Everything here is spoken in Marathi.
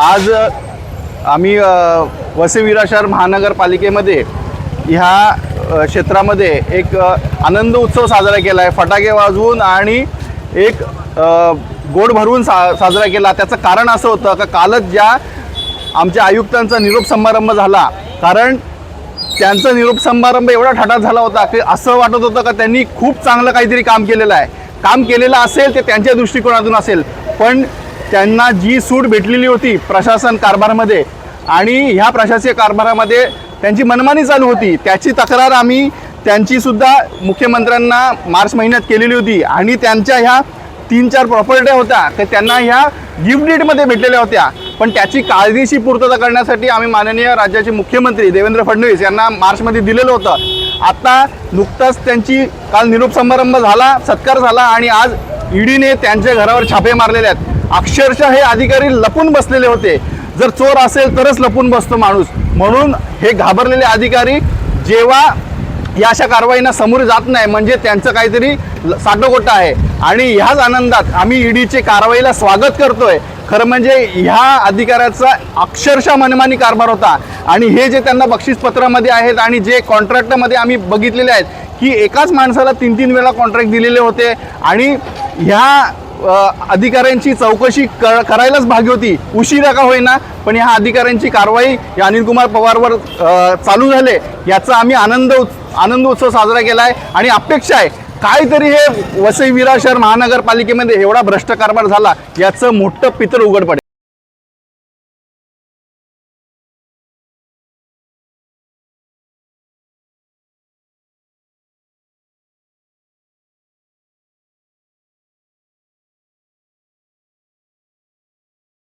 आज आम्ही वसेविरा शहर महानगरपालिकेमध्ये ह्या क्षेत्रामध्ये एक आनंद उत्सव साजरा केला आहे. फटाके वाजवून आणि एक गोड भरवून सा साजरा केला. त्याचं कारण असं होतं का कालच ज्या आमच्या आयुक्तांचा निरोप समारंभ झाला. कारण त्यांचा निरोप समारंभ एवढा ठाटात झाला होता की असं वाटत होतं का त्यांनी खूप चांगलं काहीतरी काम केलेलं आहे. काम केलेलं असेल ते त्यांच्या दृष्टिकोनातून असेल. पण त्यांना जी सूट भेटलेली होती प्रशासन कारभारामध्ये आणि ह्या प्रशासकीय कारभारामध्ये त्यांची मनमानी चालू होती. त्याची तक्रार आम्ही त्यांची सुद्धा मुख्यमंत्र्यांना मार्च महिन्यात केलेली होती आणि त्यांच्या ह्या तीन चार प्रॉपर्ट्या होत्या तर त्यांना ह्या गिफ्ट डेटमध्ये भेटलेल्या होत्या. पण त्याची काळजीशी पूर्तता करण्यासाठी आम्ही माननीय राज्याचे मुख्यमंत्री देवेंद्र फडणवीस यांना मार्चमध्ये दिलेलं होतं. आता नुकताच त्यांची काल निरोप समारंभ झाला सत्कार झाला आणि आज ईडीने त्यांच्या घरावर छापे मारलेले आहेत. अक्षरशः हे अधिकारी लपून बसलेले होते. जर चोर असेल तरच लपून बसतो माणूस. म्हणून हे घाबरलेले अधिकारी जेव्हा या अशा कारवाईंना समोर जात नाही म्हणजे त्यांचं काहीतरी ल- आहे. आणि ह्याच आनंदात आम्ही ईडीचे कारवाईला स्वागत करतोय. खरं म्हणजे ह्या अधिकाऱ्याचा अक्षरशः मनमानी कारभार होता. आणि हे जे त्यांना बक्षीसपत्रामध्ये आहेत आणि जे कॉन्ट्रॅक्टमध्ये आम्ही बघितलेले आहेत की एकाच माणसाला तीन तीन वेळा कॉन्ट्रॅक्ट दिलेले होते. आणि ह्या अधिकाऱ्यांची चौकशी कर करायलाच भागी होती. उशिरा का होईना पण ह्या अधिकाऱ्यांची कारवाई या अनिल कुमार पवारवर चालू झाले याचा आम्ही आनंद उत्- आनंद उत्सव साजरा केला आहे आणि अपेक्षा आहे काहीतरी हे वसई विरा शहर महानगरपालिकेमध्ये एवढा भ्रष्ट कारभार झाला याचं मोठं पितर उघड पडेल